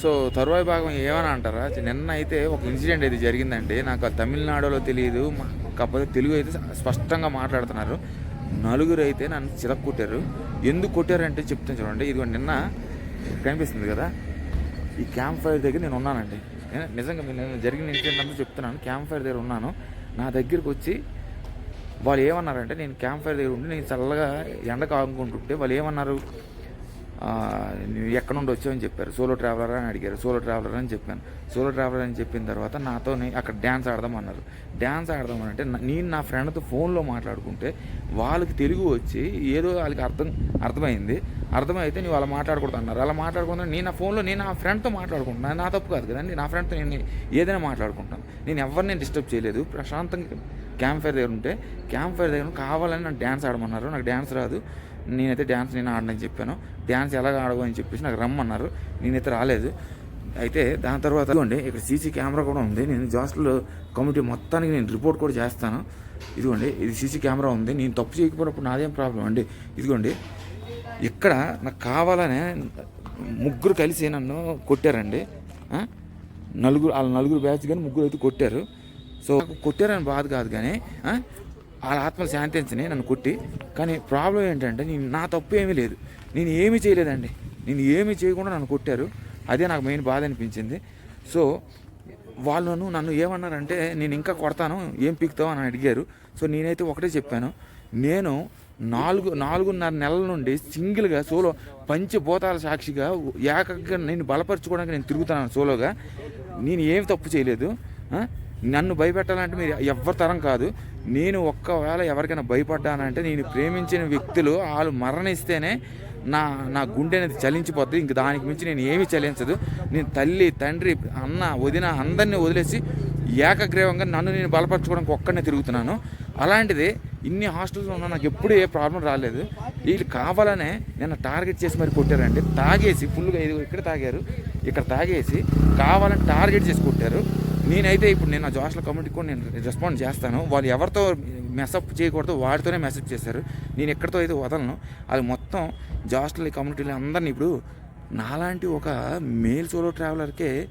So తరువాయి భాగం ఏమని అంటారా? నిన్న అయితే ఒక ఇన్సిడెంట్ అయితే జరిగిందండి. నాకు తమిళనాడులో తెలియదు కాకపోతే తెలుగు అయితే స్పష్టంగా మాట్లాడుతున్నారు. నలుగురు అయితే నన్ను చిలక్ కొట్టారు. ఎందుకు కొట్టారంటే చెప్తాను చూడండి. ఇది నిన్న కనిపిస్తుంది కదా. ఈ క్యాంప్ ఫైర్ దగ్గర నేను ఉన్నానండి. నిజంగా నేను జరిగిన ఇన్సిడెంట్ అంతా చెప్తున్నాను. క్యాంప్ ఫైర్ దగ్గర ఉన్నాను. నా దగ్గరికి వచ్చి వాళ్ళు ఏమన్నారంటే నేను క్యాంప్ ఫైర్ దగ్గర ఉండి నేను చల్లగా ఎండ కాకుంటుంటే వాళ్ళు ఏమన్నారు? ఎక్కడ నుండి వచ్చావని చెప్పారు. సోలో ట్రావెలర్ అని అడిగారు. సోలో ట్రావెలర్ అని చెప్పాను. సోలో ట్రావెలర్ అని చెప్పిన తర్వాత నాతో అక్కడ డ్యాన్స్ ఆడదామన్నారు డ్యాన్స్ ఆడదామని అంటే నేను నా ఫ్రెండ్తో ఫోన్లో మాట్లాడుకుంటే వాళ్ళకి తెలుగు వచ్చి ఏదో వాళ్ళకి అర్థం అర్థమైంది. అర్థమైతే నువ్వు అలా మాట్లాడకూడదు అన్నారు. అలా మాట్లాడుకుంటా నేను నా ఫోన్లో నేను నా ఫ్రెండ్తో మాట్లాడుకుంటున్నాను నా తప్పు కాదు కదండి నా ఫ్రెండ్తో నేను ఏదైనా మాట్లాడుకుంటాను నేను ఎవరిని డిస్టర్బ్ చేయలేదు. ప్రశాంతంగా క్యాంప్ ఫైర్ దగ్గర ఉంటే క్యాంప్ ఫైర్ దగ్గర కావాలని నాకు డ్యాన్స్ ఆడమన్నారు. నాకు డ్యాన్స్ రాదు. నేనైతే డ్యాన్స్ నేను ఆడనని చెప్పాను. డ్యాన్స్ ఎలాగ ఆడవు అని చెప్పేసి నాకు రమ్మన్నారు. నేనైతే రాలేదు. అయితే దాని తర్వాత ఇదిగోండి ఇక్కడ సీసీ కెమెరా కూడా ఉంది. నేను జాస్ట్లో కమిటీ మొత్తానికి నేను రిపోర్ట్ కూడా చేస్తాను. ఇదిగోండి ఇది సీసీ కెమెరా ఉంది. నేను తప్పు చేయకపోయినప్పుడు నాదేం ప్రాబ్లం అండి? ఇదిగోండి ఇక్కడ నాకు కావాలనే ముగ్గురు కలిసి నన్ను కొట్టారండి. నలుగురు వాళ్ళ నలుగురు బ్యాచ్ కానీ ముగ్గురు అయితే కొట్టారు. సో కొట్టారని బాధ కాదు కానీ వాళ్ళ ఆత్మలు శాంతించని నన్ను కొట్టి కానీ ప్రాబ్లం ఏంటంటే నేను నా తప్పు ఏమీ లేదు. నేను ఏమీ చేయలేదండి. నేను ఏమీ చేయకుండా నన్ను కొట్టారు. అదే నాకు మెయిన్ బాధ అనిపించింది. సో వాళ్ళను నన్ను ఏమన్నారంటే నేను ఇంకా కొడతాను ఏం పీకుతావు అని అడిగారు. సో నేనైతే ఒకటే చెప్పాను. నేను నాలుగు నాలుగున్నర నెలల నుండి సింగిల్గా సోలో పంచభూతాల సాక్షిగా ఏకంగా నేను బలపరచుకోవడానికి నేను తిరుగుతున్నాను సోలోగా నేను ఏమి తప్పు చేయలేదు. నన్ను భయపెట్టాలంటే మీరు ఎవ్వరి తరం కాదు. నేను ఒక్కవేళ ఎవరికైనా భయపడ్డానంటే నేను ప్రేమించిన వ్యక్తులు వాళ్ళు మరణిస్తేనే నా నా గుండె అనేది చలించిపోతుంది ఇంక దానికి మించి నేను ఏమీ చలించదు. నేను తల్లి తండ్రి అన్న వదిన అందరినీ వదిలేసి ఏకగ్రీవంగా నన్ను నేను బలపరచుకోవడానికి ఒక్కడనే తిరుగుతున్నాను. అలాంటిది ఇన్ని హాస్టల్స్లో ఉన్నా నాకు ఎప్పుడు ఏ ప్రాబ్లం రాలేదు. వీళ్ళు కావాలనే నిన్న టార్గెట్ చేసి మరి కొట్టారండి. తాగేసి ఫుల్గా ఇది ఇక్కడ తాగారు ఇక్కడ తాగేసి కావాలని టార్గెట్ చేసి కొట్టారు. నేనైతే ఇప్పుడు నేను నా జోషల్ కమ్యూనిటీకి కూడా నేను రెస్పాండ్ చేస్తాను. వాళ్ళు ఎవరితో మెసప్ చేయకూడదు వాడితోనే మెసేజ్ చేశారు. నేను ఎక్కడితో అయితే వదలను. అది మొత్తం జాస్టల్ కమ్యూనిటీలో అందరినీ ఇప్పుడు నాలాంటి ఒక మేల్ సోలో ట్రావెలర్కే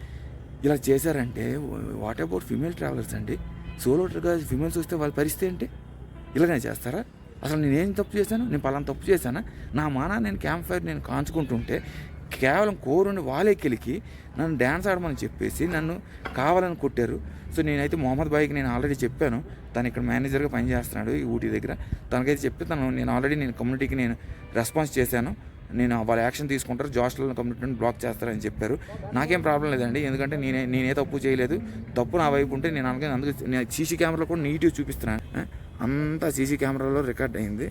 ఇలా చేశారంటే వాట్ అబౌట్ ఫిమేల్ ట్రావెలర్స్ అండి? సోలోగా ఫిమేల్స్ వస్తే వాళ్ళ పరిస్థితి ఏంటి? ఇలానే చేస్తారా? అసలు నేనేం తప్పు చేశాను? నేను పలానా తప్పు చేశానా? నా మానా నేను క్యాంప్ ఫైర్ నేను కాంచుకుంటుంటే కేవలం కోరుండి వాళ్ళే కెలికి నన్ను డ్యాన్స్ ఆడమని చెప్పేసి నన్ను కావాలని కొట్టారు. సో నేనైతే మొహమ్మద్ బాయ్కి నేను ఆల్రెడీ చెప్పాను. తను ఇక్కడ మేనేజర్గా పనిచేస్తున్నాడు ఈ ఊటీ దగ్గర. తనకైతే చెప్పి తను నేను ఆల్రెడీ నేను కమ్యూనిటీకి నేను రెస్పాన్స్ చేశాను. నేను వాళ్ళ యాక్షన్ తీసుకుంటారు. జాస్టల్ కమ్యూనిటీని బ్లాక్ చేస్తారని చెప్పారు. నాకేం ప్రాబ్లం లేదండి. ఎందుకంటే నేనే నేనే తప్పు చేయలేదు. తప్పు నా వైపు ఉంటే నేను అందుకని అందుకు నేను సీసీ కెమెరాలో కూడా నీట్గా చూపిస్తున్నాను. అంతా సీసీ కెమెరాలో రికార్డ్ అయింది.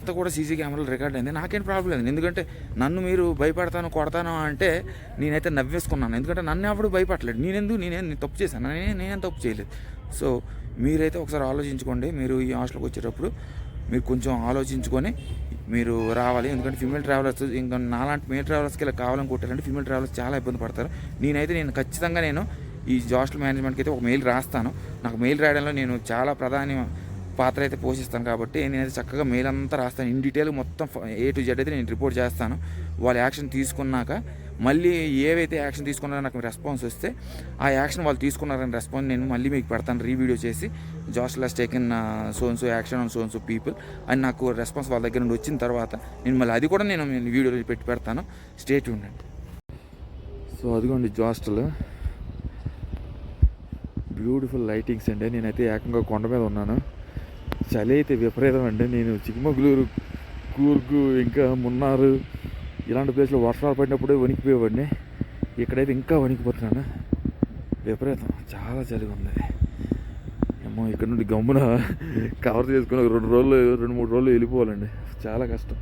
అంతా కూడా సీసీ కెమెరాలు రికార్డ్ అయింది. నాకేం ప్రాబ్లం లేదు. ఎందుకంటే నన్ను మీరు భయపడతాను కొడతాను అంటే నేనైతే నవ్వేసుకున్నాను. ఎందుకంటే నన్ను ఎవడు భయపడలేదు నేనెందుకు? నేనే నేను తప్పు చేశాను? నేనే నేనేం తప్పు చేయలేదు. సో మీరైతే ఒకసారి ఆలోచించుకోండి. మీరు ఈ హాస్టల్కి వచ్చేటప్పుడు మీరు కొంచెం ఆలోచించుకొని మీరు రావాలి. ఎందుకంటే ఫిమేల్ ట్రావెలర్స్ ఇంకా నాలాంటి మేల్ ట్రావెలర్స్కి ఇలా కావాలని కొట్టారంటే ఫిమేల్ ట్రావెలర్స్ చాలా ఇబ్బంది పడతారు. నేనైతే నేను ఖచ్చితంగా నేను ఈ హాస్టల్ మేనేజ్మెంట్కి అయితే ఒక మెయిల్ రాస్తాను. నాకు మెయిల్ రాయడంలో నేను చాలా ప్రధాన పాత్ర అయితే పోషిస్తాను కాబట్టి నేనైతే చక్కగా మెయిల్ అంతా రాస్తాను. ఇన్ డీటెయిల్ మొత్తం ఏ టు జెడ్ అయితే నేను రిపోర్ట్ చేస్తాను. వాళ్ళు యాక్షన్ తీసుకున్నాక మళ్ళీ ఏవైతే యాక్షన్ తీసుకున్నారో నాకు రెస్పాన్స్ వస్తే ఆ యాక్షన్ వాళ్ళు తీసుకున్నారని రెస్పాన్స్ నేను మళ్ళీ మీకు పెడతాను. రీవీడియో చేసి జాస్టల్ టేకిన్ టేకెన్ సోన్స్ యాక్షన్ ఆన్ సోన్స్ పీపుల్ అని నాకు రెస్పాన్స్ వాళ్ళ దగ్గర నుండి వచ్చిన తర్వాత నేను మళ్ళీ అది కూడా నేను వీడియోలో పెట్టి పెడతాను. స్టేట్ ఉండండి. సో అదిగోండి జాస్టల్. బ్యూటిఫుల్ లైటింగ్స్ అండి. నేనైతే ఏకంగా కొండ మీద ఉన్నాను. చలి అయితే విపరీతం అండి. నేను చిక్కమగళూరు కూర్గు ఇంకా మున్నారు ఇలాంటి ప్లేస్లో వర్షాలు పడినప్పుడే వణికిపోయేవాడిని. ఇక్కడైతే ఇంకా వణికిపోతున్నాను. విపరీతం. చాలా చలిగా ఉంది. ఏమో ఇక్కడ నుండి గమ్మున కవర్ చేసుకుని రెండు రోజులు రెండు మూడు రోజులు వెళ్ళిపోవాలండి. చాలా కష్టం.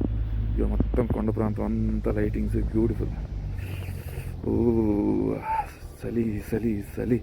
ఇక మొత్తం కొండ ప్రాంతం అంతా లైటింగ్స్ బ్యూటిఫుల్. ఓ చలి చలి చలి.